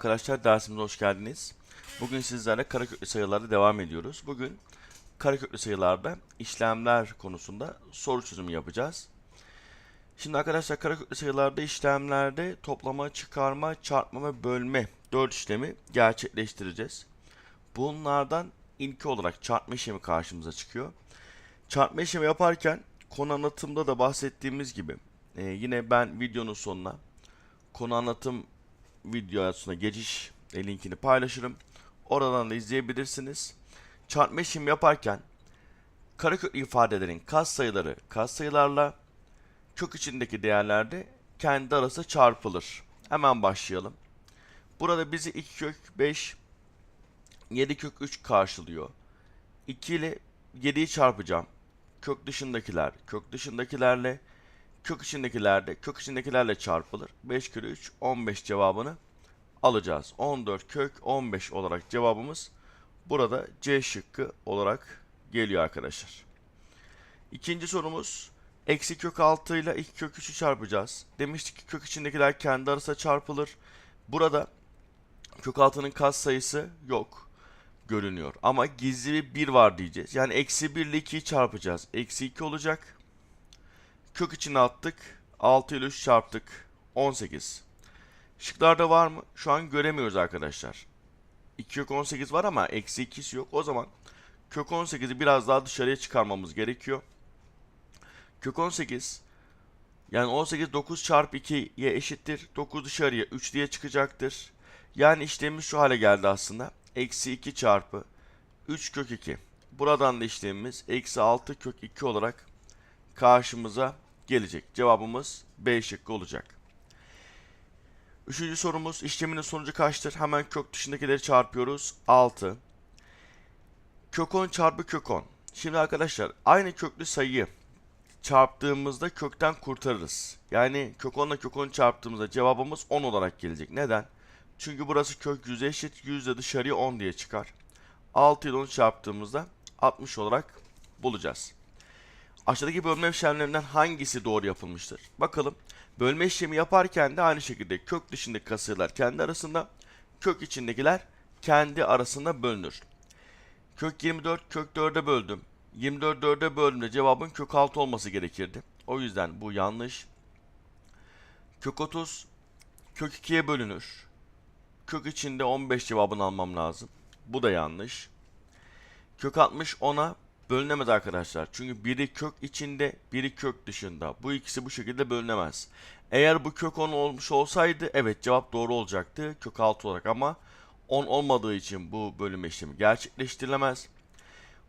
arkadaşlar, dersimize hoş geldiniz. Bugün sizlerle kareköklü sayılarda devam ediyoruz. Bugün kareköklü sayılarda işlemler konusunda soru çözümü yapacağız. Şimdi arkadaşlar kareköklü sayılarda işlemlerde toplama, çıkarma, çarpma ve bölme 4 işlemi gerçekleştireceğiz. Bunlardan ilki olarak çarpma işlemi karşımıza çıkıyor. Çarpma işlemi yaparken konu anlatımda da bahsettiğimiz gibi e, yine ben videonun sonuna konu anlatım videosuna geçiş e, linkini paylaşırım. Oradan da izleyebilirsiniz. Çarpma işlemi yaparken kareköklü ifadelerin katsayıları katsayılarla kök içindeki değerler de kendi arası çarpılır. Hemen başlayalım. Burada bizi 2 kök 5 7 kök 3 karşılıyor. 2 ile 7'yi çarpacağım. Kök dışındakiler kök dışındakilerle kök içindekiler de kök içindekilerle çarpılır. 5 kere 3 15 cevabını alacağız. 14 kök 15 olarak cevabımız burada C şıkkı olarak geliyor arkadaşlar. İkinci sorumuz eksi kök 6 ile 2 kök 3'ü çarpacağız. Demiştik ki kök içindekiler kendi arasında çarpılır. Burada kök 6'nın kas sayısı yok görünüyor. Ama gizli bir 1 var diyeceğiz. Yani eksi 1 ile 2'yi çarpacağız. Eksi 2 olacak. Kök içine attık. 6 ile 3 çarptık. 18. Şıklarda var mı? Şu an göremiyoruz arkadaşlar. 2 kök 18 var ama eksi 2'si yok. O zaman kök 18'i biraz daha dışarıya çıkarmamız gerekiyor. Kök 18 yani 18 9 çarpı 2'ye eşittir. 9 dışarıya 3 diye çıkacaktır. Yani işlemimiz şu hale geldi aslında. Eksi 2 çarpı 3 kök 2. Buradan da işlemimiz eksi 6 kök 2 olarak karşımıza gelecek. Cevabımız B şıkkı olacak. Üçüncü sorumuz işleminin sonucu kaçtır? Hemen kök dışındakileri çarpıyoruz. 6. Kök 10 çarpı kök 10. Şimdi arkadaşlar aynı köklü sayıyı çarptığımızda kökten kurtarırız. Yani kök 10 ile kök 10 çarptığımızda cevabımız 10 olarak gelecek. Neden? Çünkü burası kök 100'e eşit. 100 de dışarıya 10 diye çıkar. 6 ile 10 çarptığımızda 60 olarak bulacağız. Aşağıdaki bölme işlemlerinden hangisi doğru yapılmıştır? Bakalım. Bölme işlemi yaparken de aynı şekilde kök dışındaki kasırlar kendi arasında, kök içindekiler kendi arasında bölünür. Kök 24 kök 4'e böldüm. 24 4'e böldüğümde cevabın kök 6 olması gerekirdi. O yüzden bu yanlış. Kök 30 kök 2'ye bölünür. Kök içinde 15 cevabını almam lazım. Bu da yanlış. Kök 60 10'a bölünemez arkadaşlar. Çünkü biri kök içinde, biri kök dışında. Bu ikisi bu şekilde bölünemez. Eğer bu kök 10 olmuş olsaydı evet cevap doğru olacaktı kök 6 olarak ama 10 olmadığı için bu bölüm işlemi gerçekleştirilemez.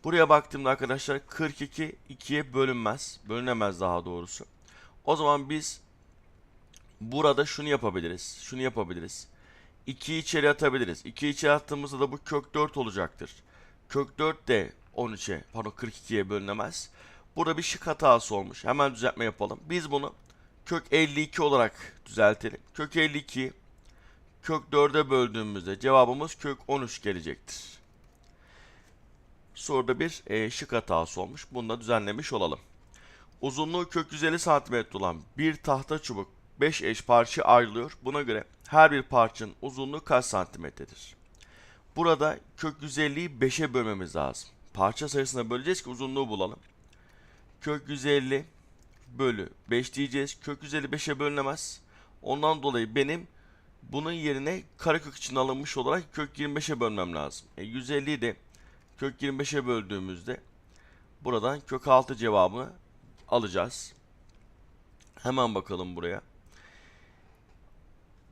Buraya baktığımda arkadaşlar 42 2'ye bölünmez. Bölünemez daha doğrusu. O zaman biz burada şunu yapabiliriz. Şunu yapabiliriz. 2'yi içeri atabiliriz. 2'yi içeri attığımızda da bu kök 4 olacaktır. Kök 4 de 13'e pardon 42'ye bölünemez. Burada bir şık hatası olmuş. Hemen düzeltme yapalım. Biz bunu kök 52 olarak düzeltelim. Kök 52 kök 4'e böldüğümüzde cevabımız kök 13 gelecektir. Soruda bir e, şık hatası olmuş. Bunu da düzenlemiş olalım. Uzunluğu kök 150 cm olan bir tahta çubuk 5 eş parça ayrılıyor. Buna göre her bir parçanın uzunluğu kaç santimetredir? Burada kök 150'yi 5'e bölmemiz lazım. Parça sayısına böleceğiz ki uzunluğu bulalım. Kök 150 bölü 5 diyeceğiz. Kök 150 5'e bölünemez. Ondan dolayı benim bunun yerine karekök için alınmış olarak kök 25'e bölmem lazım. E 150'yi de kök 25'e böldüğümüzde buradan kök 6 cevabını alacağız. Hemen bakalım buraya.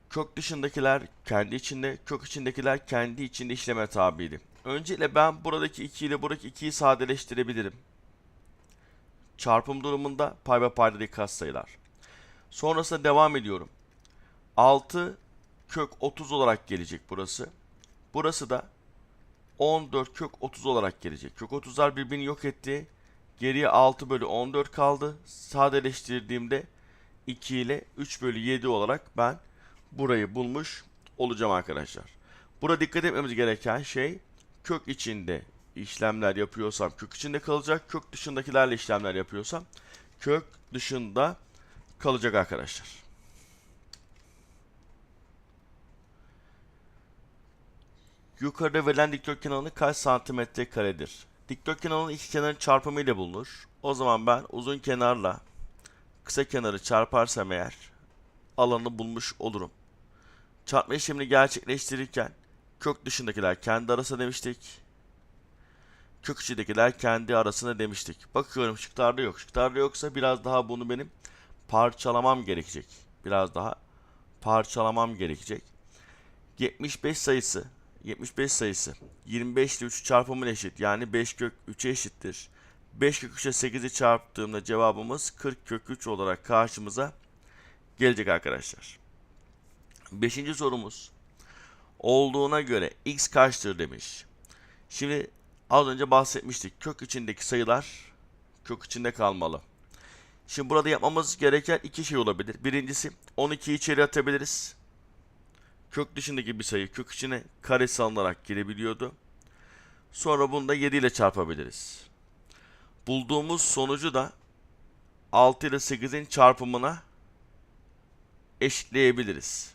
Kök dışındakiler kendi içinde, kök içindekiler kendi içinde işleme tabiydi. Öncelikle ben buradaki 2 ile buradaki 2'yi sadeleştirebilirim. Çarpım durumunda pay ve paydadaki katsayılar. Sonrasında devam ediyorum. 6 kök 30 olarak gelecek burası. Burası da 14 kök 30 olarak gelecek. Kök 30'lar birbirini yok etti. Geriye 6 bölü 14 kaldı. Sadeleştirdiğimde 2 ile 3 bölü 7 olarak ben burayı bulmuş olacağım arkadaşlar. Burada dikkat etmemiz gereken şey kök içinde işlemler yapıyorsam kök içinde kalacak. Kök dışındakilerle işlemler yapıyorsam kök dışında kalacak arkadaşlar. Yukarıda verilen dikdörtgen alanı kaç santimetre karedir? Dikdörtgen alanı iki kenarın çarpımı ile bulunur. O zaman ben uzun kenarla kısa kenarı çarparsam eğer alanı bulmuş olurum. Çarpma işlemini gerçekleştirirken kök dışındakiler kendi arasında demiştik. Kök içindekiler kendi arasında demiştik. Bakıyorum şıklarda yok. Şıklarda yoksa biraz daha bunu benim parçalamam gerekecek. Biraz daha parçalamam gerekecek. 75 sayısı 75 sayısı 25 ile 3 çarpımın eşit. Yani 5 kök 3'e eşittir. 5 kök 3'e 8'i çarptığımda cevabımız 40 kök 3 olarak karşımıza gelecek arkadaşlar. Beşinci sorumuz. Olduğuna göre x kaçtır demiş. Şimdi az önce bahsetmiştik. Kök içindeki sayılar kök içinde kalmalı. Şimdi burada yapmamız gereken iki şey olabilir. Birincisi 12'yi içeri atabiliriz. Kök dışındaki bir sayı kök içine karesi alınarak girebiliyordu. Sonra bunu da 7 ile çarpabiliriz. Bulduğumuz sonucu da 6 ile 8'in çarpımına eşitleyebiliriz.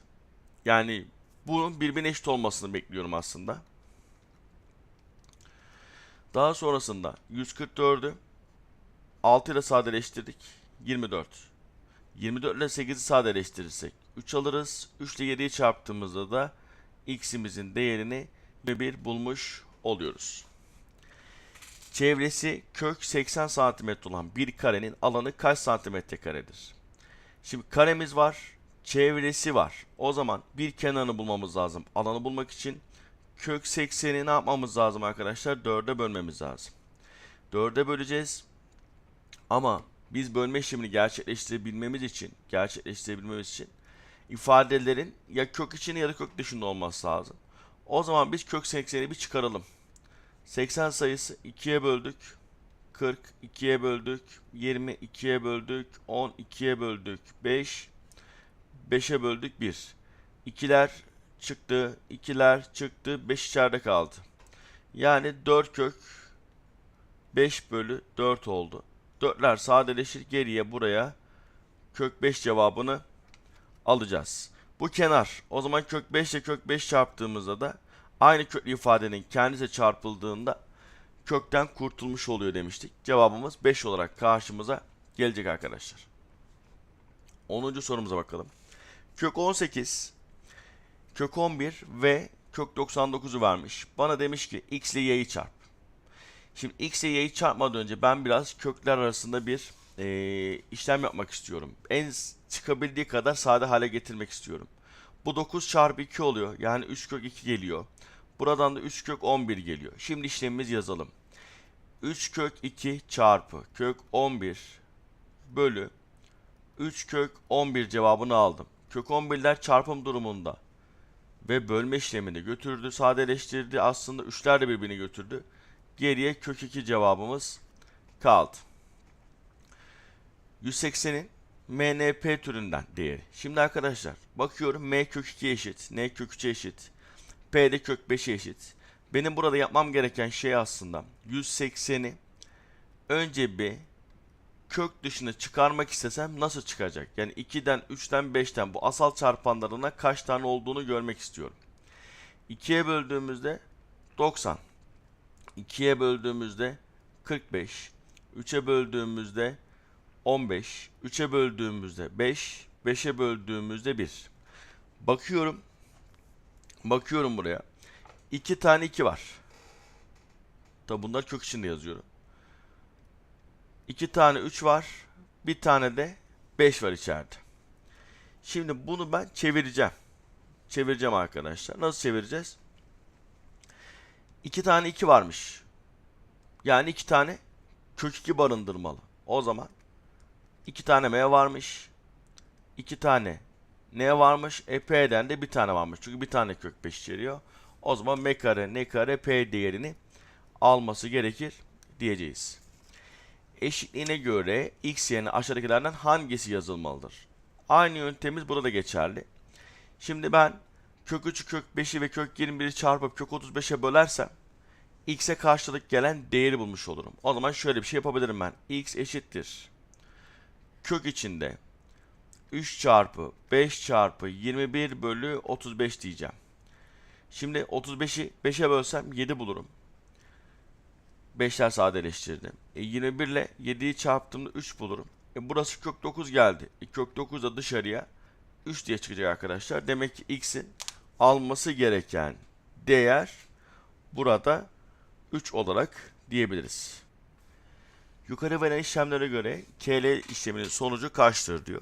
Yani bunun birbirine eşit olmasını bekliyorum aslında. Daha sonrasında 144'ü 6 ile sadeleştirdik. 24. 24 ile 8'i sadeleştirirsek 3 alırız. 3 ile 7'yi çarptığımızda da x'imizin değerini 1 bulmuş oluyoruz. Çevresi kök 80 cm olan bir karenin alanı kaç santimetre karedir? Şimdi karemiz var, çevresi var. O zaman bir kenarını bulmamız lazım. Alanı bulmak için kök 80'i ne yapmamız lazım arkadaşlar? 4'e bölmemiz lazım. 4'e böleceğiz. Ama biz bölme işlemini gerçekleştirebilmemiz için, gerçekleştirebilmemiz için ifadelerin ya kök içinde ya da kök dışında olması lazım. O zaman biz kök 80'i bir çıkaralım. 80 sayısı 2'ye böldük. 40 2'ye böldük. 20 2'ye böldük. 10 2'ye böldük. 5 5'e böldük 1. 2'ler çıktı. 2'ler çıktı. 5 içeride kaldı. Yani 4 kök 5 bölü 4 oldu. 4'ler sadeleşir. Geriye buraya kök 5 cevabını alacağız. Bu kenar. O zaman kök 5 ile kök 5 çarptığımızda da aynı köklü ifadenin kendisi çarpıldığında kökten kurtulmuş oluyor demiştik. Cevabımız 5 olarak karşımıza gelecek arkadaşlar. 10. sorumuza bakalım. Kök 18, kök 11 ve kök 99'u vermiş. Bana demiş ki x ile y'yi çarp. Şimdi x ile y'yi çarpmadan önce ben biraz kökler arasında bir e, işlem yapmak istiyorum. En çıkabildiği kadar sade hale getirmek istiyorum. Bu 9 çarpı 2 oluyor. Yani 3 kök 2 geliyor. Buradan da 3 kök 11 geliyor. Şimdi işlemimiz yazalım. 3 kök 2 çarpı kök 11 bölü 3 kök 11 cevabını aldım. Kök 11'ler çarpım durumunda ve bölme işlemini götürdü, sadeleştirdi. Aslında 3'ler de birbirini götürdü. Geriye kök 2 cevabımız kaldı. 180'in MNP türünden değeri. Şimdi arkadaşlar bakıyorum M kök 2 eşit, N kök 3 eşit, P de kök 5 eşit. Benim burada yapmam gereken şey aslında 180'i önce bir kök dışına çıkarmak istesem nasıl çıkacak? Yani 2'den, 3'ten, 5'ten bu asal çarpanlarına kaç tane olduğunu görmek istiyorum. 2'ye böldüğümüzde 90. 2'ye böldüğümüzde 45. 3'e böldüğümüzde 15. 3'e böldüğümüzde 5. 5'e böldüğümüzde 1. Bakıyorum. Bakıyorum buraya. 2 tane 2 var. Tabi bunlar kök içinde yazıyorum. 2 tane 3 var. Bir tane de 5 var içeride. Şimdi bunu ben çevireceğim. Çevireceğim arkadaşlar. Nasıl çevireceğiz? 2 tane 2 varmış. Yani 2 tane kök 2 barındırmalı. O zaman 2 tane M varmış. 2 tane N varmış. E P'den de bir tane varmış. Çünkü bir tane kök 5 içeriyor. O zaman M kare N kare P değerini alması gerekir diyeceğiz. Eşitliğine göre x yerine aşağıdakilerden hangisi yazılmalıdır? Aynı yöntemimiz burada geçerli. Şimdi ben kök 3'ü kök 5'i ve kök 21'i çarpıp kök 35'e bölersem x'e karşılık gelen değeri bulmuş olurum. O zaman şöyle bir şey yapabilirim ben. x eşittir. Kök içinde 3 çarpı 5 çarpı 21 bölü 35 diyeceğim. Şimdi 35'i 5'e bölsem 7 bulurum. 5'ler sadeleştirdim. E 21 ile 7'yi çarptığımda 3 bulurum. E burası kök 9 geldi. E kök 9 da dışarıya 3 diye çıkacak arkadaşlar. Demek ki x'in alması gereken değer burada 3 olarak diyebiliriz. Yukarı verilen işlemlere göre KL işleminin sonucu kaçtır diyor.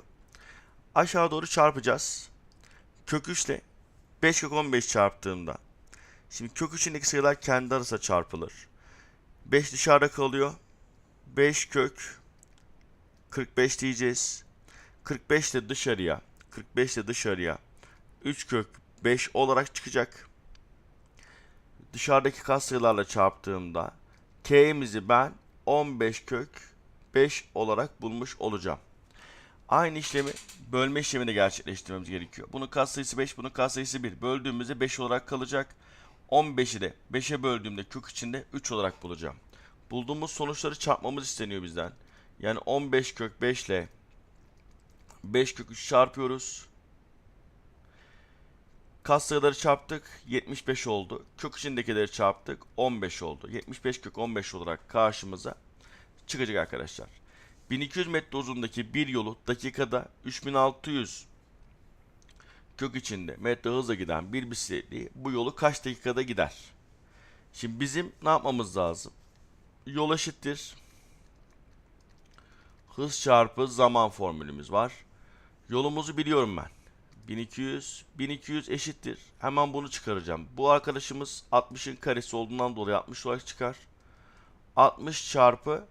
Aşağı doğru çarpacağız. Kök 3 ile 5 kök 15 çarptığımda. Şimdi kök 3'ündeki sayılar kendi arasında çarpılır. 5 dışarıda kalıyor. 5 kök 45 diyeceğiz. 45 de dışarıya 45 de dışarıya 3 kök 5 olarak çıkacak. Dışarıdaki katsayılarla çarptığımda k'mizi ben 15 kök 5 olarak bulmuş olacağım. Aynı işlemi bölme işlemini gerçekleştirmemiz gerekiyor. Bunun katsayısı 5, bunun katsayısı 1. Böldüğümüzde 5 olarak kalacak. 15'i de 5'e böldüğümde kök içinde 3 olarak bulacağım. Bulduğumuz sonuçları çarpmamız isteniyor bizden. Yani 15 kök 5 ile 5 kök 3 çarpıyoruz. Katsayıları çarptık 75 oldu. Kök içindekileri çarptık 15 oldu. 75 kök 15 olarak karşımıza çıkacak arkadaşlar. 1200 metre uzundaki bir yolu dakikada 3600 kök içinde metre hızla giden bir bisikletli bu yolu kaç dakikada gider? Şimdi bizim ne yapmamız lazım? Yol eşittir. Hız çarpı zaman formülümüz var. Yolumuzu biliyorum ben. 1200, 1200 eşittir. Hemen bunu çıkaracağım. Bu arkadaşımız 60'ın karesi olduğundan dolayı 60 olarak çıkar. 60 çarpı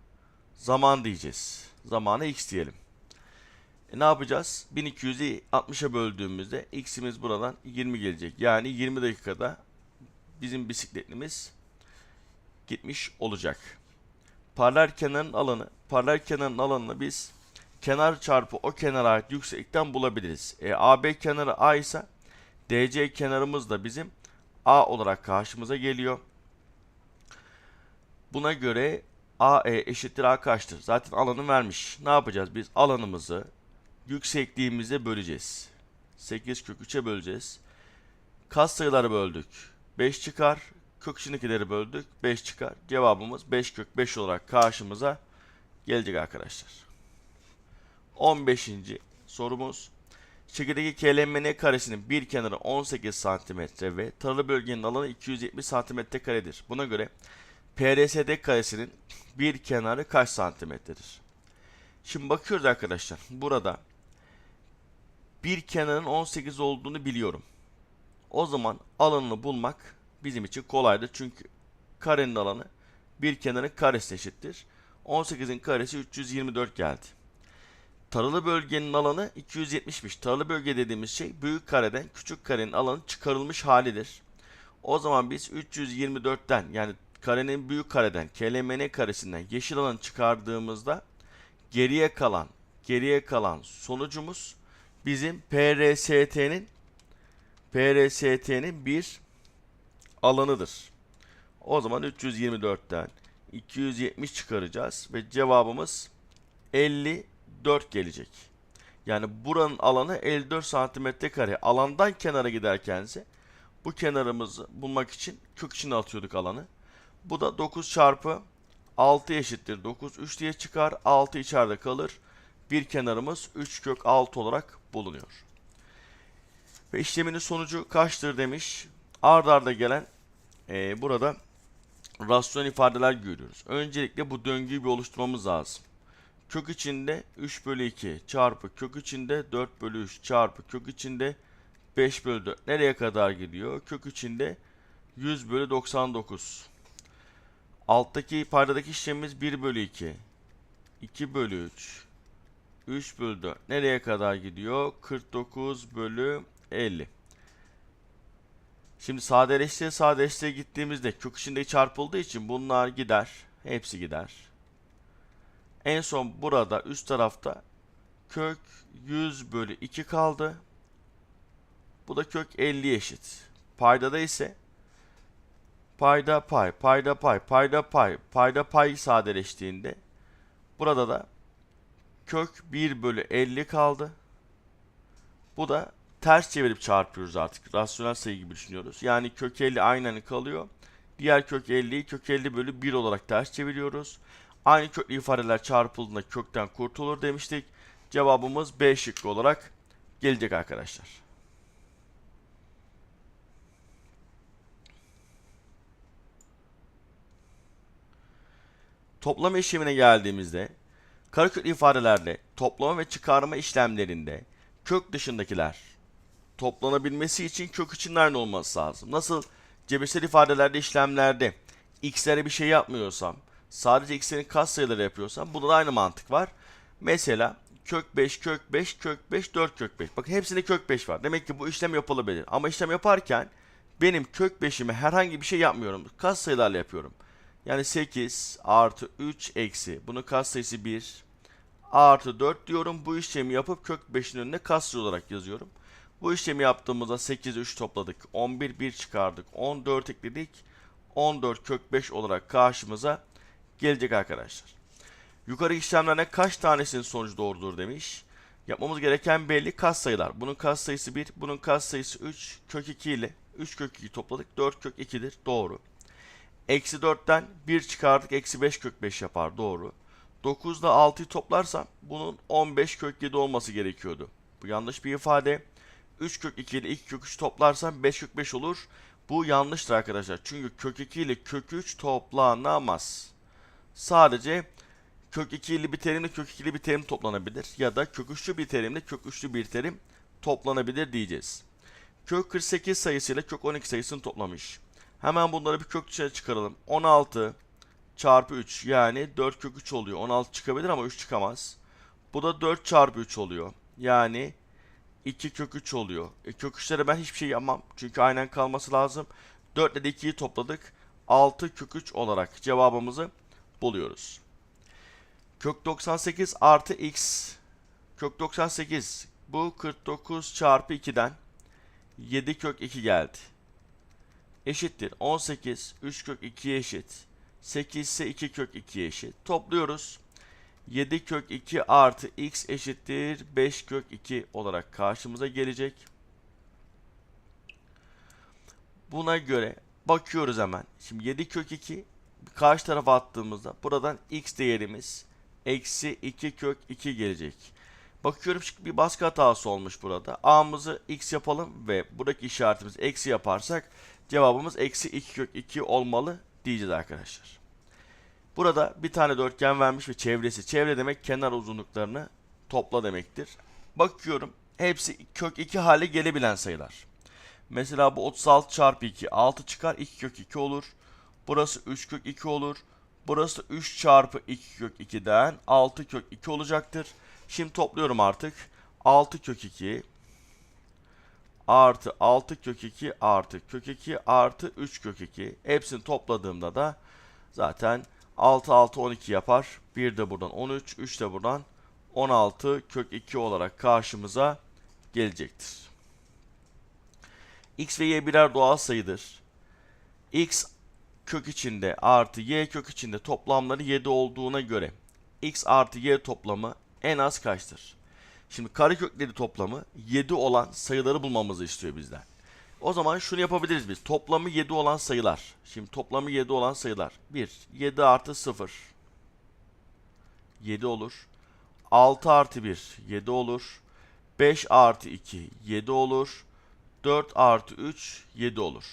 zaman diyeceğiz. Zamana x diyelim. E ne yapacağız? 1200'ü 60'a böldüğümüzde x'imiz buradan 20 gelecek. Yani 20 dakikada bizim bisikletimiz gitmiş olacak. Paralel kenarın alanı, paralel kenarın alanını biz kenar çarpı o kenara ait yükseklikten bulabiliriz. E, AB kenarı A ise DC kenarımız da bizim A olarak karşımıza geliyor. Buna göre AE eşittir A kaçtır? Zaten alanı vermiş. Ne yapacağız? Biz alanımızı yüksekliğimize böleceğiz. 8 kök 3'e böleceğiz. Kas sayıları böldük. 5 çıkar. Kök içindekileri böldük. 5 çıkar. Cevabımız 5 kök 5 olarak karşımıza gelecek arkadaşlar. 15. sorumuz. Şekildeki KLMN karesinin bir kenarı 18 cm ve taralı bölgenin alanı 270 cm karedir. Buna göre PRSD karesinin bir kenarı kaç santimetredir? Şimdi bakıyoruz arkadaşlar. Burada bir kenarın 18 olduğunu biliyorum. O zaman alanını bulmak bizim için kolaydır. Çünkü karenin alanı bir kenarın karesi eşittir. 18'in karesi 324 geldi. Taralı bölgenin alanı 270'miş. Taralı bölge dediğimiz şey büyük kareden küçük karenin alanı çıkarılmış halidir. O zaman biz 324'ten yani karenin büyük kareden KLMN karesinden yeşil alanı çıkardığımızda geriye kalan geriye kalan sonucumuz bizim PRST'nin PRST'nin bir alanıdır. O zaman 324'ten 270 çıkaracağız ve cevabımız 54 gelecek. Yani buranın alanı 54 santimetre kare. Alandan kenara giderkense bu kenarımızı bulmak için kök içine atıyorduk alanı. Bu da 9 çarpı 6 eşittir 9. 3 diye çıkar. 6 içeride kalır. Bir kenarımız 3 kök 6 olarak bulunuyor. Ve işleminin sonucu kaçtır demiş. Ard arda gelen e, burada rasyon ifadeler görüyoruz. Öncelikle bu döngüyü bir oluşturmamız lazım. Kök içinde 3 bölü 2 çarpı kök içinde 4 bölü 3 çarpı kök içinde 5 bölü 4. Nereye kadar gidiyor? Kök içinde 100 bölü 99. Alttaki paydadaki işlemimiz 1 bölü 2. 2 bölü 3. 3 bölü 4. Nereye kadar gidiyor? 49 bölü 50. Şimdi sadeleştiğe sadeleştiğe gittiğimizde kök içinde çarpıldığı için bunlar gider. Hepsi gider. En son burada üst tarafta kök 100 bölü 2 kaldı. Bu da kök 50 eşit. Paydada ise payda pay, payda pay, payda pay, payda pay sadeleştiğinde burada da kök 1 bölü 50 kaldı. Bu da ters çevirip çarpıyoruz artık. Rasyonel sayı gibi düşünüyoruz. Yani kök 50 aynen kalıyor. Diğer kök 50'yi kök 50 bölü 1 olarak ters çeviriyoruz. Aynı köklü ifadeler çarpıldığında kökten kurtulur demiştik. Cevabımız B şıkkı olarak gelecek arkadaşlar. Toplama işlemine geldiğimizde kareköklü ifadelerle toplama ve çıkarma işlemlerinde kök dışındakiler toplanabilmesi için kök için aynı olması lazım. Nasıl cebirsel ifadelerde işlemlerde x'lere bir şey yapmıyorsam sadece x'lerin katsayıları yapıyorsam burada da aynı mantık var. Mesela kök 5, kök 5, kök 5, 4 kök 5. Bakın hepsinde kök 5 var. Demek ki bu işlem yapılabilir. Ama işlem yaparken benim kök 5'ime herhangi bir şey yapmıyorum. Katsayılarla yapıyorum. Yani 8 artı 3 eksi. Bunun katsayısı 1 artı 4 diyorum. Bu işlemi yapıp kök 5'in önüne katsayı olarak yazıyorum. Bu işlemi yaptığımızda 8 3 topladık. 11 1 çıkardık. 14 ekledik. 14 kök 5 olarak karşımıza gelecek arkadaşlar. Yukarı işlemlerine kaç tanesinin sonucu doğrudur demiş. Yapmamız gereken belli katsayılar. Bunun katsayısı 1, bunun katsayısı 3. Kök 2 ile 3 kök 2 topladık. 4 kök 2'dir. Doğru. Eksi 4'ten 1 çıkardık. Eksi 5 kök 5 yapar. Doğru. 9 ile 6'yı toplarsam bunun 15 kök 7 olması gerekiyordu. Bu yanlış bir ifade. 3 kök 2 ile 2 kök 3 toplarsam 5 kök 5 olur. Bu yanlıştır arkadaşlar. Çünkü kök 2 ile kök 3 toplanamaz. Sadece kök 2 ile bir terimle kök 2 ile bir terim toplanabilir. Ya da kök 3'lü bir terimle kök 3'lü bir terim toplanabilir diyeceğiz. Kök 48 sayısıyla kök 12 sayısını toplamış. Hemen bunları bir kök dışarı çıkaralım. 16 çarpı 3 yani 4 kök 3 oluyor. 16 çıkabilir ama 3 çıkamaz. Bu da 4 çarpı 3 oluyor. Yani 2 kök 3 oluyor. E, kök 3'lere ben hiçbir şey yapmam. Çünkü aynen kalması lazım. 4 ile de 2'yi topladık. 6 kök 3 olarak cevabımızı buluyoruz. Kök 98 artı x. Kök 98 bu 49 çarpı 2'den 7 kök 2 geldi. Eşittir 18 3 kök 2'ye eşit. 8 ise 2 kök 2'ye eşit. Topluyoruz. 7 kök 2 artı x eşittir 5 kök 2 olarak karşımıza gelecek. Buna göre bakıyoruz hemen. Şimdi 7 kök 2 karşı tarafa attığımızda buradan x değerimiz eksi 2 kök 2 gelecek. Bakıyorum şimdi bir baskı hatası olmuş burada. A'mızı x yapalım ve buradaki işaretimiz eksi yaparsak cevabımız eksi 2 kök 2 olmalı diyeceğiz arkadaşlar. Burada bir tane dörtgen vermiş ve çevresi. Çevre demek kenar uzunluklarını topla demektir. Bakıyorum hepsi kök 2 hale gelebilen sayılar. Mesela bu 36 çarpı 2 6 çıkar 2 kök 2 olur. Burası 3 kök 2 olur. Burası 3 çarpı 2 kök 2'den 6 kök 2 olacaktır. Şimdi topluyorum artık. 6 kök 2 artı 6 kök 2 artı kök 2 artı 3 kök 2. Hepsini topladığımda da zaten 6 6 12 yapar. 1 de buradan 13, 3 de buradan 16 kök 2 olarak karşımıza gelecektir. X ve Y birer doğal sayıdır. X kök içinde artı Y kök içinde toplamları 7 olduğuna göre X artı Y toplamı en az kaçtır? Şimdi karekökleri toplamı 7 olan sayıları bulmamızı istiyor bizden. O zaman şunu yapabiliriz biz. Toplamı 7 olan sayılar. Şimdi toplamı 7 olan sayılar. 1. 7 artı 0. 7 olur. 6 artı 1. 7 olur. 5 artı 2. 7 olur. 4 artı 3. 7 olur.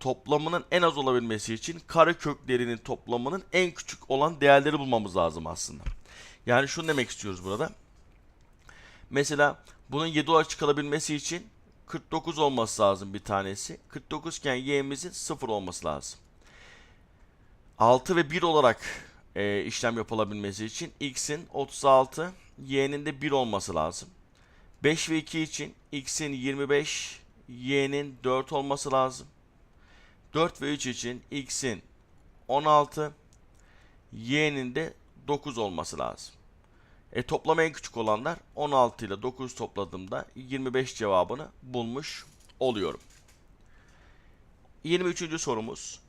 Toplamının en az olabilmesi için kare köklerinin toplamının en küçük olan değerleri bulmamız lazım aslında. Yani şunu demek istiyoruz burada. Mesela bunun 7 olarak çıkarabilmesi için 49 olması lazım bir tanesi. 49 iken y'mizin 0 olması lazım. 6 ve 1 olarak e, işlem yapılabilmesi için x'in 36, y'nin de 1 olması lazım. 5 ve 2 için x'in 25, y'nin 4 olması lazım. 4 ve 3 için x'in 16, y'nin de 9 olması lazım. E, toplam en küçük olanlar 16 ile 9 topladığımda 25 cevabını bulmuş oluyorum. 23. sorumuz.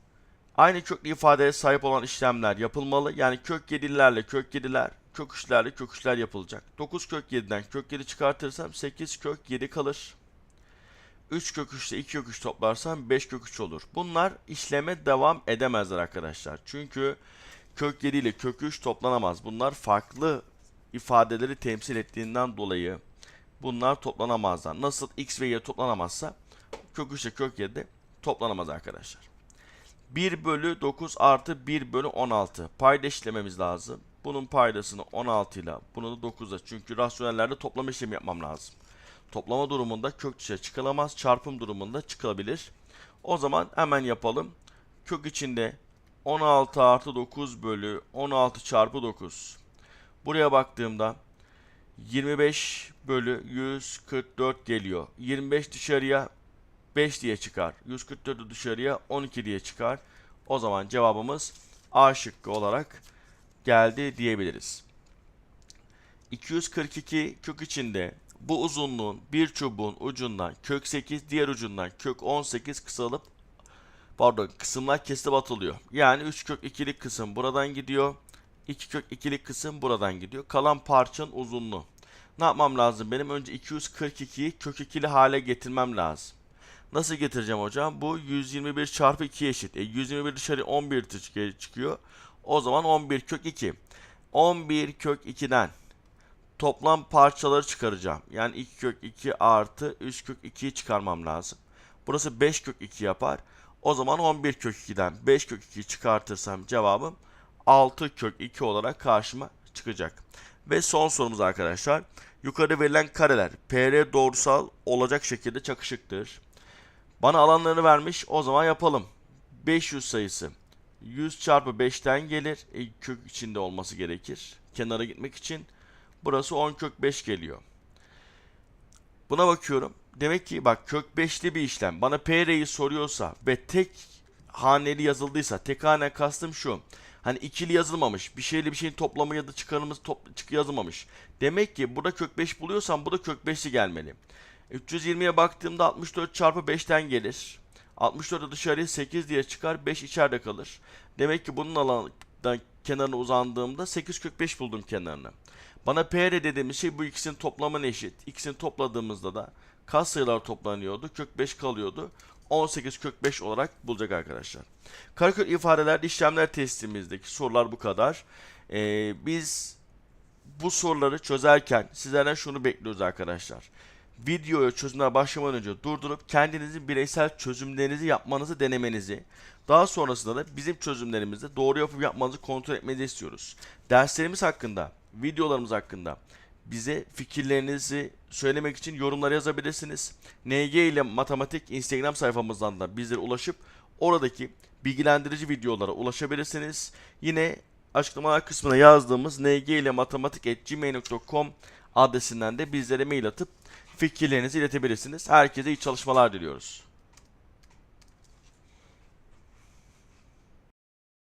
Aynı köklü ifadeye sahip olan işlemler yapılmalı. Yani kök 7'lerle kök 7'ler, kök 3'lerle kök 3'ler yapılacak. 9 kök 7'den kök 7 çıkartırsam 8 kök 7 kalır. 3 kök 3 ile 2 kök 3 toplarsam 5 kök 3 olur. Bunlar işleme devam edemezler arkadaşlar. Çünkü kök 7 ile kök 3 toplanamaz. Bunlar farklı ifadeleri temsil ettiğinden dolayı bunlar toplanamazlar. Nasıl x ve y toplanamazsa kök 3 ile kök 7 de toplanamaz arkadaşlar. 1 bölü 9 artı 1 bölü 16. Payda işlememiz lazım. Bunun paydasını 16 ile bunu da 9'a. Çünkü rasyonellerde toplama işlemi yapmam lazım. Toplama durumunda kök dışarı çıkılamaz. Çarpım durumunda çıkabilir. O zaman hemen yapalım. Kök içinde 16 artı 9 bölü 16 çarpı 9. Buraya baktığımda 25 bölü 144 geliyor. 25 dışarıya 5 diye çıkar. 144'ü dışarıya 12 diye çıkar. O zaman cevabımız A şıkkı olarak geldi diyebiliriz. 242 kök içinde bu uzunluğun bir çubuğun ucundan kök 8 diğer ucundan kök 18 kısalıp pardon kısımlar kesilip atılıyor. Yani 3 kök 2'lik kısım buradan gidiyor. 2 kök 2'lik kısım buradan gidiyor. Kalan parçanın uzunluğu. Ne yapmam lazım? Benim önce 242'yi kök 2'li hale getirmem lazım. Nasıl getireceğim hocam? Bu 121 çarpı 2 eşit. E, 121 dışarı 11 çık- çıkıyor. O zaman 11 kök 2. 11 kök 2'den toplam parçaları çıkaracağım. Yani 2 kök 2 artı 3 kök 2'yi çıkarmam lazım. Burası 5 kök 2 yapar. O zaman 11 kök 2'den 5 kök 2'yi çıkartırsam cevabım 6 kök 2 olarak karşıma çıkacak. Ve son sorumuz arkadaşlar. Yukarı verilen kareler PR doğrusal olacak şekilde çakışıktır. Bana alanlarını vermiş. O zaman yapalım. 500 sayısı 100 çarpı 5'ten gelir. E, kök içinde olması gerekir. Kenara gitmek için. Burası 10 kök 5 geliyor. Buna bakıyorum. Demek ki bak kök 5'li bir işlem. Bana PR'yi soruyorsa ve tek haneli yazıldıysa tek hane kastım şu. Hani ikili yazılmamış. Bir şeyle bir şeyin toplamı ya da çıkarımı top, çık yazılmamış. Demek ki burada kök 5 buluyorsam bu da kök 5'li gelmeli. 320'ye baktığımda 64 çarpı 5'ten gelir. 64'ü dışarıya 8 diye çıkar. 5 içeride kalır. Demek ki bunun alanından kenarına uzandığımda 8 kök 5 buldum kenarını. Bana PR dediğimiz şey bu ikisinin toplamına eşit. İkisini topladığımızda da kas sayılar toplanıyordu. Kök 5 kalıyordu. 18 kök 5 olarak bulacak arkadaşlar. Karakök ifadelerde işlemler testimizdeki sorular bu kadar. Ee, biz bu soruları çözerken sizlerden şunu bekliyoruz arkadaşlar. Videoya çözümler başlamadan önce durdurup kendinizin bireysel çözümlerinizi yapmanızı denemenizi, daha sonrasında da bizim çözümlerimizde doğru yapıp yapmanızı kontrol etmenizi istiyoruz. Derslerimiz hakkında, videolarımız hakkında bize fikirlerinizi söylemek için yorumlar yazabilirsiniz. NG ile Matematik Instagram sayfamızdan da bizlere ulaşıp oradaki bilgilendirici videolara ulaşabilirsiniz. Yine açıklamalar kısmına yazdığımız NG ile matematik.gmail.com adresinden de bizlere mail atıp fikirlerinizi iletebilirsiniz. Herkese iyi çalışmalar diliyoruz.